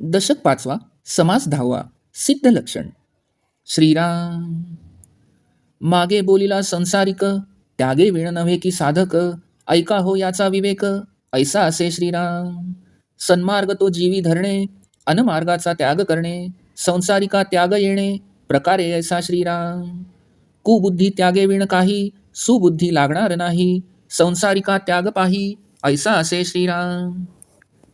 दशक पाचवा समास दहावा सिद्ध लक्षण. श्रीराम मागे बोलिला संसारिक त्यागे विण नव्हे की साधक ऐका हो याचा विवेक ऐसा असे श्रीराम. सन्मार्ग तो जीवी धरणे अनमार्गाचा त्याग करणे संसारिका त्याग येणे प्रकारे ऐसा श्रीराम. कुबुद्धी त्यागे विण काही सुबुद्धी लागणार नाही संसारिका त्याग पाही ऐसा असे श्रीराम.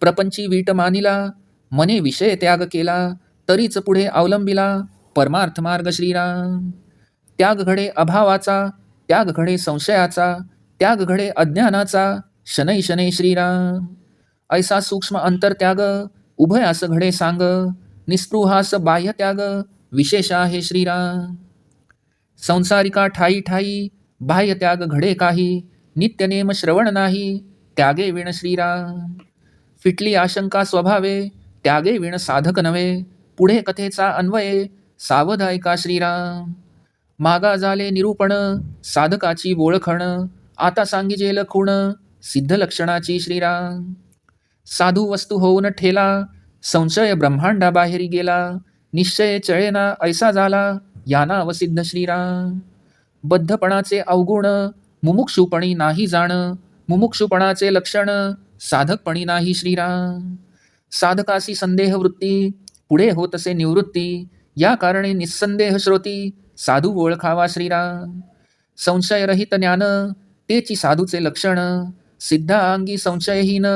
प्रपंची वीट मानिला मने विषय त्याग केला तरीच पुढे अवलंबिला परमार्थ मार्ग श्रीराम. त्याग घडे अभावाचा त्याग घडे संशयाचा त्याग घडे अज्ञानाचा शनै शनै श्रीराम. ऐसा सूक्ष्म अंतरत्याग उभयास घडे सांग निस्पृहास बाह्य त्याग विशेष आहे श्रीराम. संसारिका ठाई ठाई बाह्य त्याग घडे काही नित्यनेम श्रवण नाही त्यागे विण श्रीराम. फिटली आशंका स्वभावे त्यागे विण साधक नव्हे पुढे कथेचा अन्वये सावध ऐका श्रीराम? मागा झाले निरूपण साधकाची ओळखण आता सांगिजेल खूण सिद्ध लक्षणाची श्रीराम. साधू वस्तू होऊन ठेला संशय ब्रह्मांडा बाहेरी गेला निश्चय चळेना ऐसा झाला याना अवसिद्ध श्रीराम. बद्धपणाचे अवगुण मुमुक्षुपणी नाही जाण मुमुक्षुपणाचे लक्षण साधकपणी नाही श्रीराम. साधकासी संदेह वृत्ती पुढे होतसे निवृत्ती या कारणे निस्संदेह श्रोती साधू ओळखावा श्रीराम. संशयरहित ज्ञान तेची साधूचे लक्षण सिद्धा अंगी संशयहीन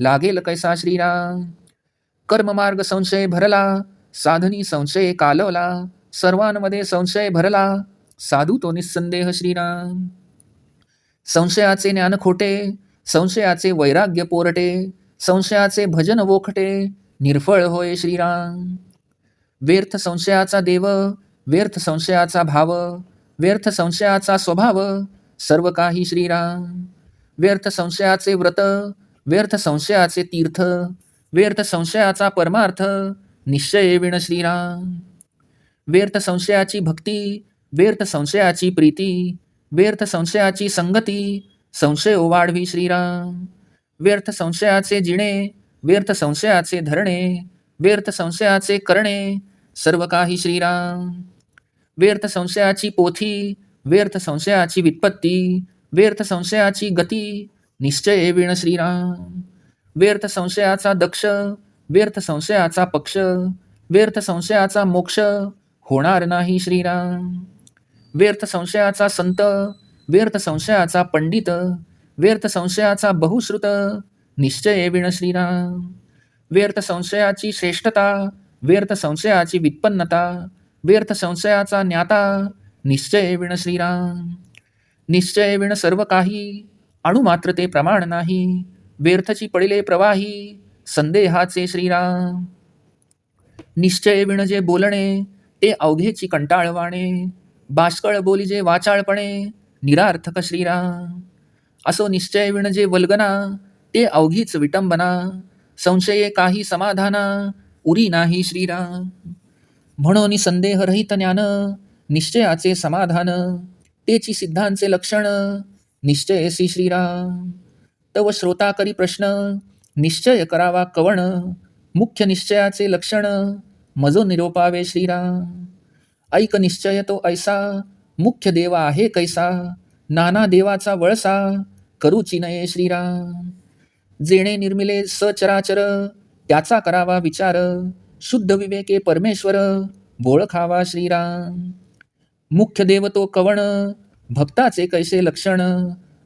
लागेल कैसा श्रीराम. कर्ममार्ग संशय भरला साधनी संशय कालवला सर्वांमध्ये संशय भरला साधू तो निस्संदेह श्रीराम. संशयाचे ज्ञान खोटे संशयाचे वैराग्य पोरटे संशयाचे भजन वोखटे निर्फळ होय श्रीराम. व्यर्थ संशयाचा देव व्यर्थ संशयाचा भाव व्यर्थ संशयाचा स्वभाव सर्व काही श्रीराम. व्यर्थ संशयाचे व्रत व्यर्थ संशयाचे तीर्थ व्यर्थ संशयाचा परमार्थ निश्चय विण श्रीराम. व्यर्थ संशयाची भक्ती व्यर्थ संशयाची प्रीती व्यर्थ संशयाची संगती संशय वाढवी श्रीराम. व्यर्थ संशयाचे जिणे व्यर्थ संशयाचे धरणे व्यर्थ संशयाचे करणे सर्व काही श्रीराम. व्यर्थ संशयाची पोथी व्यर्थ संशयाची वित्पत्ती व्यर्थ संशयाची गती निश्चय विण श्रीराम. व्यर्थ संशयाचा दक्ष व्यर्थ संशयाचा पक्ष व्यर्थ संशयाचा मोक्ष होणार नाही श्रीराम. व्यर्थ संशयाचा संत व्यर्थ संशयाचा पंडित व्यर्थ संशयाचा बहुश्रुत निश्चय विण श्रीराम. व्यर्थ संशयाची श्रेष्ठता व्यर्थ संशयाची वित्पन्नता व्यर्थ संशयाचा ज्ञाता निश्चय विण श्रीराम. निश्चय विण सर्व काही अणुमात्र ते प्रमाण नाही व्यर्थची पडिले प्रवाही संदेहाचे श्रीराम. निश्चय विण जे बोलणे ते अवघेची कंटाळवाणे बाष्कळ बोली जे वाचाळपणे निरार्थक श्रीराम. असो निश्चय विण जे वल्गना ते अवघीच विटंबना संशये काही समाधाना उरी नाही श्रीराम म्हणून संदेहरहित ज्ञान निश्चयाचे समाधान तेची सिद्धांचे लक्षण निश्चयसी श्रीराम तव श्रोता करी प्रश्न निश्चय करावा कवण मुख्य निश्चयाचे लक्षण मजो निरोपावे श्रीराम ऐक निश्चय तो ऐसा मुख्य देवा आहे कैसा नाना देवाचा वळसा करूची नये श्रीराम. जेणे निर्मिले सचराचर त्याचा करावा विचार शुद्ध विवेके परमेश्वर ओळखावा श्रीराम. मुख्य देव तो कवण भक्ताचे कैसे लक्षण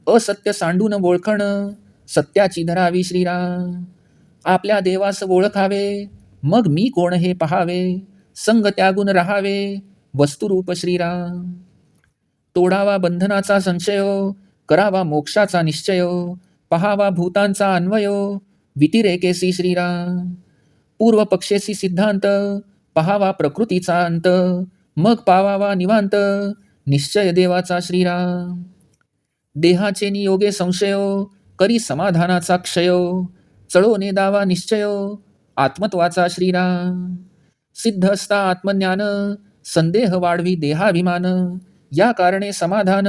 असत्य सांडून ओळखण सत्याची धरावी श्रीराम. आपल्या देवास ओळखावे मग मी कोण हे पहावे संग त्यागून राहावे वस्तुरूप श्रीराम. तोडावा बंधनाचा संशयो करावा मोक्षाचा निश्चयो पहावा भूतांचा अन्वयो वितिरेकेसी श्रीराम. पूर्व पक्षेसी सिद्धांत पहावा प्रकृतीचा अंत मग पावावा निवांत निश्चय देवाचा श्रीराम. देहाचे नियोगे संशयो करी समाधानाचा क्षयो चळो नेदावा निश्चयो आत्मत्वाचा श्रीराम. सिद्ध असता आत्मज्ञान संदेह वाढवी देहाभिमान या कारणे समाधान.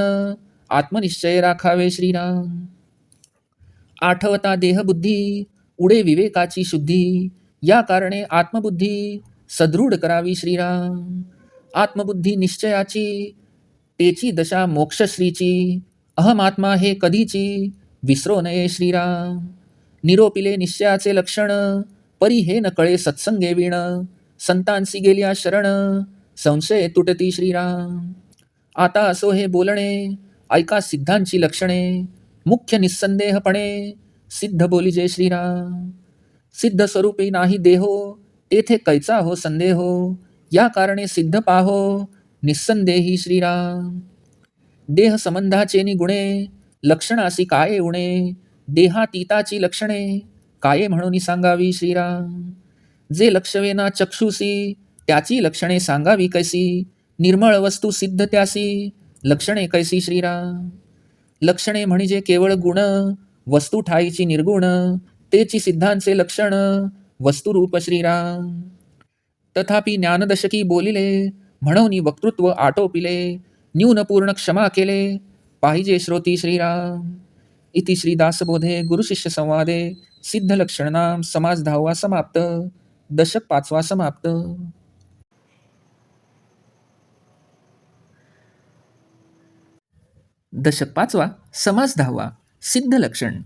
आत्मनिश्चय राखावे श्रीराम. आठवता देहबुद्धी उडे विवेकाची शुद्धी. या कारणे आत्मबुद्धी सदृढ करावी श्रीराम. आत्मबुद्धी निश्चयाची तेची दशा मोक्षश्रीची. अहमात्मा हे कधीची? विसरो नये श्रीराम. निरोपिले निश्चयाचे लक्षण परी हे न कळे सत्संगे विण. संतांसी गेल्या शरण संशय तुटती श्रीराम. आता असो हे बोलणे ऐका सिद्धांची लक्षणे मुख्य निस्संदेहपणे सिद्ध बोलिजे श्रीराम. सिद्ध स्वरूपी नाही देहो तेथे कैचा हो संदेहो या कारणे सिद्ध पाहो निस्संदेही श्रीराम. देह संबंधाचे नि गुणे लक्षणासी काय उणे देहातीताची लक्षणे काय म्हणून सांगावी श्रीराम. जे लक्षवेना चक्षुसी त्याची लक्षणे सांगावी कैसी निर्मळ वस्तू सिद्ध त्यासी लक्षणे कैसी श्रीराम? लक्षणे म्हणजे केवळ गुण वस्तू ठाईची निर्गुण तेची सिद्धांचे लक्षण वस्तुरूप श्रीराम. तथापि ज्ञानदशकी बोलिले म्हणून वक्तृत्व आटोपिले न्यूनपूर्ण क्षमा केले पाहिजे श्रोती श्रीराम. इति श्रीदासबोधे गुरुशिष्य संवादे सिद्धलक्षणाम समाज दहावा समाप्त दशक पाचवा समाप्त. दशक पाचवा समास दहावा सिद्ध लक्षण.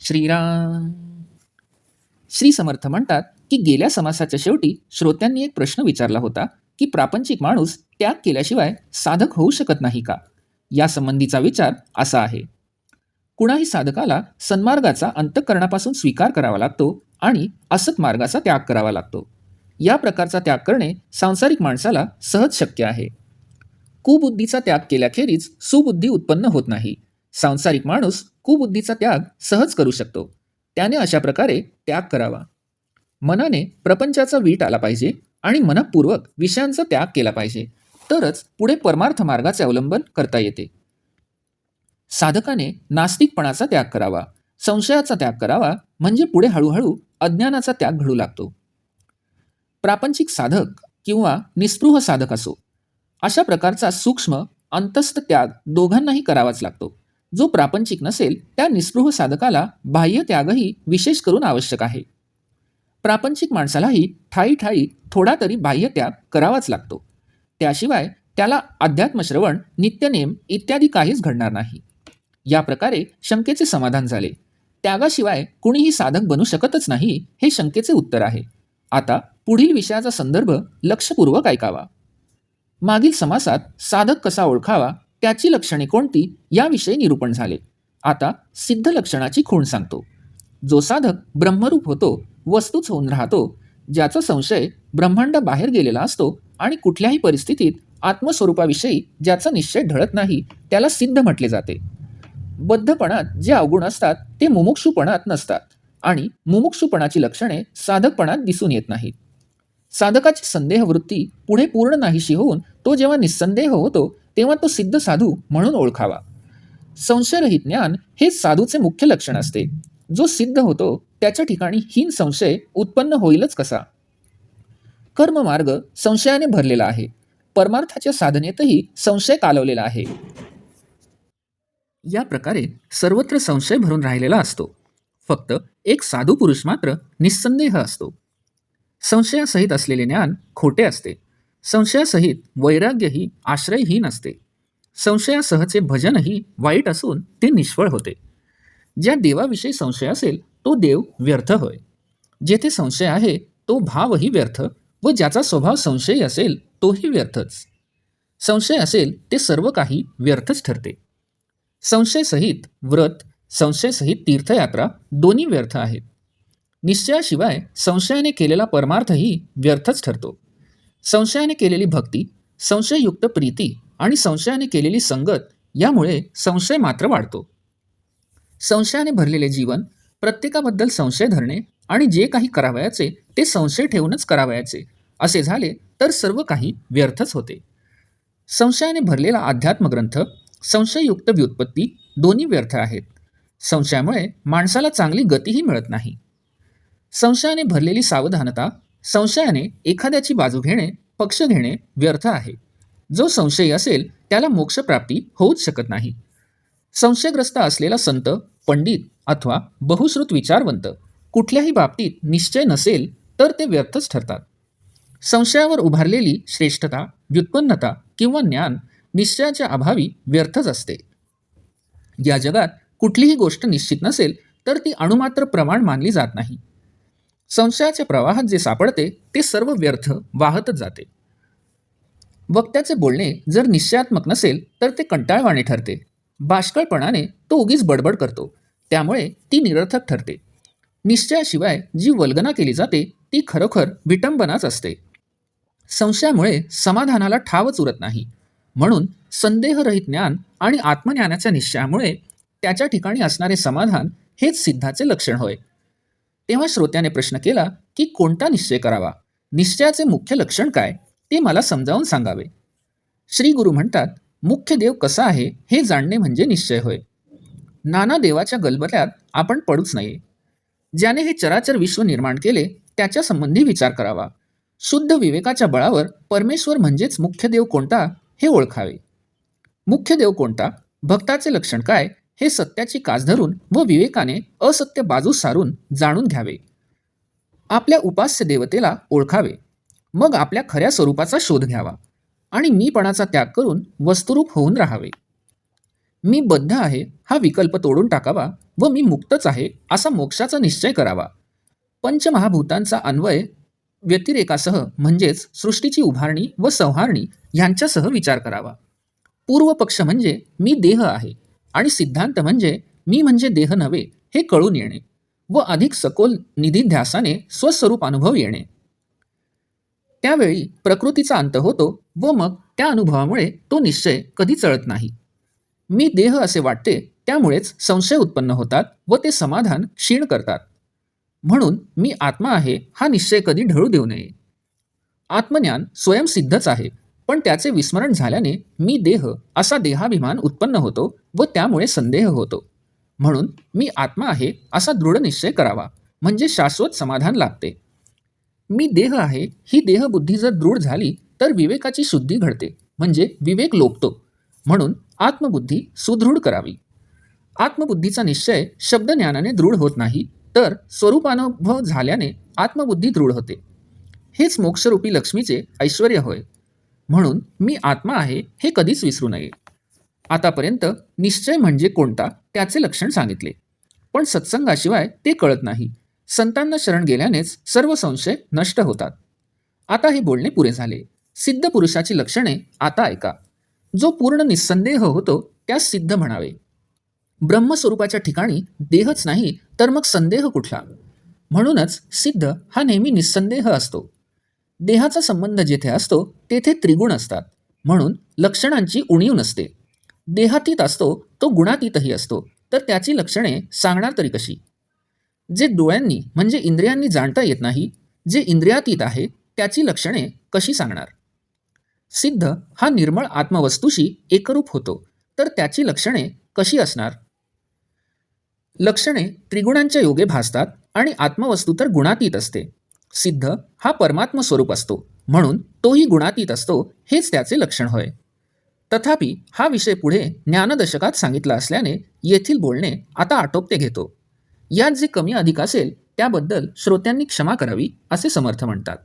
श्रीराम. श्री समर्थ म्हणतात की गेल्या समासाच्या शेवटी श्रोत्यांनी एक प्रश्न विचारला होता की प्रापंचिक माणूस त्याग केल्याशिवाय साधक होऊ शकत नाही का? या संबंधीचा विचार असा आहे. कुणाही साधकाला सन्मार्गाचा अंतःकरणापासून स्वीकार करावा लागतो आणि असत मार्गाचा त्याग करावा लागतो. या प्रकारचा त्याग करणे सांसारिक माणसाला सहज शक्य आहे. कुबुद्धीचा त्याग केल्याखेरीज सुबुद्धी उत्पन्न होत नाही. सांसारिक माणूस कुबुद्धीचा त्याग सहज करू शकतो. त्याने अशा प्रकारे त्याग करावा. मनाने प्रपंचाचा वीट आला पाहिजे आणि मनपूर्वक विषयांचा त्याग केला पाहिजे. तरच पुढे परमार्थ मार्गाचे अवलंबन करता येते. साधकाने नास्तिकपणाचा त्याग करावा. संशयाचा त्याग करावा म्हणजे पुढे हळूहळू अज्ञानाचा त्याग घडू लागतो. प्रापंचिक साधक किंवा निस्पृह साधक असो अशा प्रकारचा सूक्ष्म अंतस्थ त्याग दोघांनाही करावाच लागतो. जो प्रापंचिक नसेल त्या निस्पृह साधकाला बाह्य त्यागही विशेष करून आवश्यक आहे. प्रापंचिक माणसालाही ठाई ठाई थोडा तरी बाह्य त्याग करावाच लागतो. त्याशिवाय त्याला अध्यात्मश्रवण नित्यनेम इत्यादी काहीच घडणार नाही. या प्रकारे शंकेचे समाधान झाले. त्यागाशिवाय कुणीही साधक बनू शकतच नाही हे शंकेचे उत्तर आहे. आता पुढील विषयाचा संदर्भ लक्षपूर्वक ऐकावा. मागील समासात साधक कसा ओळखावा त्याची लक्षणे कोणती याविषयी निरूपण झाले. आता सिद्ध लक्षणाची खूण सांगतो. जो साधक ब्रह्मरूप होतो वस्तूच होऊन राहतो ज्याचा संशय ब्रह्मांड बाहेर गेलेला असतो आणि कुठल्याही परिस्थितीत आत्मस्वरूपाविषयी ज्याचा निश्चय ढळत नाही त्याला सिद्ध म्हटले जाते. बद्धपणात जे अवगुण असतात ते मुमुक्षुपणात नसतात आणि मुमुक्षुपणाची लक्षणे साधकपणात दिसून येत नाहीत. साधकाची संदेह वृत्ती पुढे पूर्ण नाहीशी होऊन तो जेव्हा निस्संदेह होतो तेव्हा तो सिद्ध साधू म्हणून ओळखावा. संशयरहित ज्ञान हे साधूचे मुख्य लक्षण असते. जो सिद्ध होतो त्याच्या ठिकाणी हीन संशय उत्पन्न होईलच कसा? कर्ममार्ग संशयाने भरलेला आहे. परमार्थाच्या साधनेतही संशय कालवलेला आहे. या प्रकारे सर्वत्र संशय भरून राहिलेला असतो. फक्त एक साधू पुरुष मात्र निस्संदेह असतो. संशयासहित असलेले ज्ञान खोटे असते. संशयासहित वैराग्यही आश्रयहीन असते. संशयासहचे भजनही वाईट असून ते निष्फळ होते. ज्या देवाविषयी संशय असेल तो देव व्यर्थ होय. जेथे संशय आहे तो भावही व्यर्थ व ज्याचा स्वभाव संशयी असेल तोही व्यर्थच. संशय असेल ते सर्व काही व्यर्थच ठरते. संशयसहित व्रत संशयसहित तीर्थयात्रा दोन्ही व्यर्थ आहेत. निश्चयाशिवाय संशयाने केलेला परमार्थही व्यर्थच ठरतो. संशयाने केलेली भक्ती संशययुक्त प्रीती आणि संशयाने केलेली संगत यामुळे संशय मात्र वाढतो. संशयाने भरलेले जीवन प्रत्येकाबद्दल संशय धरणे आणि जे काही करावयाचे ते संशय ठेवूनच करावयाचे असे झाले तर सर्व काही व्यर्थच होते. संशयाने भरलेला अध्यात्मग्रंथ संशययुक्त व्युत्पत्ती दोन्ही व्यर्थ आहेत. संशयामुळे माणसाला चांगली गतीही मिळत नाही. संशयाने भरलेली सावधानता संशयाने एखाद्याची बाजू घेणे पक्ष घेणे व्यर्थ आहे. जो संशयी असेल त्याला मोक्षप्राप्ती होऊच शकत नाही. संशयग्रस्त असलेला संत पंडित अथवा बहुश्रुत विचारवंत कुठल्याही बाबतीत निश्चय नसेल तर ते व्यर्थच ठरतात. संशयावर उभारलेली श्रेष्ठता व्युत्पन्नता किंवा ज्ञान निश्चयाच्या अभावी व्यर्थच असते. या जगात कुठलीही गोष्ट निश्चित नसेल तर ती अणुमात्र प्रमाण मानली जात नाही. संशयाच्या प्रवाहात जे सापडते ते सर्व व्यर्थ वाहतच जाते. वक्त्याचे बोलणे जर निश्चयात्मक नसेल तर ते कंटाळवाणे ठरते. बाष्कळपणाने तो उगीच बडबड करतो. त्यामुळे ती निरर्थक ठरते. निश्चयाशिवाय जी वल्गना केली जाते ती खरोखर विटंबनाच असते. संशयामुळे समाधानाला ठावच उरत नाही. म्हणून संदेहरहित ज्ञान आणि आत्मज्ञानाच्या निश्चयामुळे त्याच्या ठिकाणी असणारे समाधान हेच सिद्धाचे लक्षण होय. तेव्हा श्रोत्याने प्रश्न केला की कोणता निश्चय करावा? निश्चयाचे मुख्य लक्षण काय? ते मला समजावून सांगावे. श्री गुरु म्हणतात मुख्य देव कसा आहे हे जाणणे म्हणजे निश्चय होय. नाना देवाच्या गलबल्यात आपण पडूच नये ज्याने हे चराचर विश्व निर्माण केले त्याच्या संबंधी विचार करावा. शुद्ध विवेकाच्या बळावर परमेश्वर म्हणजेच मुख्य देव कोणता हे ओळखावे. मुख्य देव कोणता? भक्ताचे लक्षण काय? हे सत्याची कास धरून व विवेकाने असत्य बाजू सारून जाणून घ्यावे. आपल्या उपास्य देवतेला ओळखावे. मग आपल्या खऱ्या स्वरूपाचा शोध घ्यावा आणि मीपणाचा त्याग करून वस्तुरूप होऊन राहावे. मी बद्ध आहे हा विकल्प तोडून टाकावा व मी मुक्तच आहे असा मोक्षाचा निश्चय करावा. पंचमहाभूतांचा अन्वय व्यतिरेकासह म्हणजेच सृष्टीची उभारणी व संहारणी यांच्यासह विचार करावा. पूर्व पक्ष म्हणजे मी देह आहे. आणि सिद्धांत म्हणजे मी म्हणजे देह नव्हे हे कळून येणे व अधिक सखोल निधीध्यासाने स्वस्वरूप अनुभव येणे. त्यावेळी प्रकृतीचा अंत होतो व मग त्या अनुभवामुळे तो निश्चय कधी चळत नाही. मी देह असे वाटते त्यामुळेच संशय उत्पन्न होतात व ते समाधान क्षीण करतात. म्हणून मी आत्मा आहे हा निश्चय कधी ढळू देऊ नये. आत्मज्ञान स्वयंसिद्धच आहे. पण त्याचे विस्मरण झाल्याने मी देह असा देहाभिमान उत्पन्न होतो व त्यामुळे संदेह होतो. म्हणून मी आत्मा आहे असा दृढ निश्चय करावा म्हणजे शाश्वत समाधान लागते मी देह आहे ही देहबुद्धी जर दृढ झाली तर विवेकाची शुद्धी घडते म्हणजे विवेक लोपतो. म्हणून आत्मबुद्धी सुदृढ करावी. आत्मबुद्धीचा निश्चय शब्दज्ञानाने दृढ होत नाही तर स्वरूपानुभव झाल्याने आत्मबुद्धी दृढ होते. हेच मोक्षरूपी लक्ष्मीचे ऐश्वर होय. म्हणून मी आत्मा आहे हे कधीच विसरू नये. आतापर्यंत निश्चय म्हणजे कोणता त्याचे लक्षण सांगितले. पण सत्संगाशिवाय ते कळत नाही. संतांना शरण गेल्यानेच सर्व संशय नष्ट होतात. आता हे बोलणे पुरे झाले. सिद्ध पुरुषाची लक्षणे आता ऐका. जो पूर्ण निस्संदेह होतो त्यास सिद्ध म्हणावे. ब्रह्मस्वरूपाच्या ठिकाणी देहच नाही तर मग संदेह कुठला? म्हणूनच सिद्ध हा नेहमी निस्संदेह असतो. देहाचा संबंध जेथे असतो तेथे त्रिगुण असतात. म्हणून लक्षणांची उणीव नसते. देहातीत असतो तो गुणातीतही असतो. तर त्याची लक्षणे सांगणार तरी कशी? जे डोळ्यांनी म्हणजे इंद्रियांनी जाणता येत नाही जे इंद्रियातीत आहे त्याची लक्षणे कशी सांगणार? सिद्ध हा निर्मळ आत्मवस्तूशी एकरूप होतो. तर त्याची लक्षणे कशी असणार? लक्षणे त्रिगुणांच्या योगे भासतात आणि आत्मवस्तू तर गुणातीत असते. सिद्ध हा परमात्म स्वरूप असतो. म्हणून तोही गुणातीत असतो हेच त्याचे लक्षण होय. तथापि हा विषय पुढे ज्ञानदशकात सांगितला असल्याने येथील बोलणे आता आटोपते घेतो. यात जे कमी अधिक असेल त्याबद्दल श्रोत्यांनी क्षमा करावी असे समर्थ म्हणतात.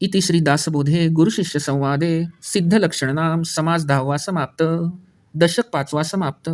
इति श्री दासबोधे गुरुशिष्य संवादे सिद्ध लक्षणनाम समाज दहावा समाप्त दशक पाचवा समाप्त.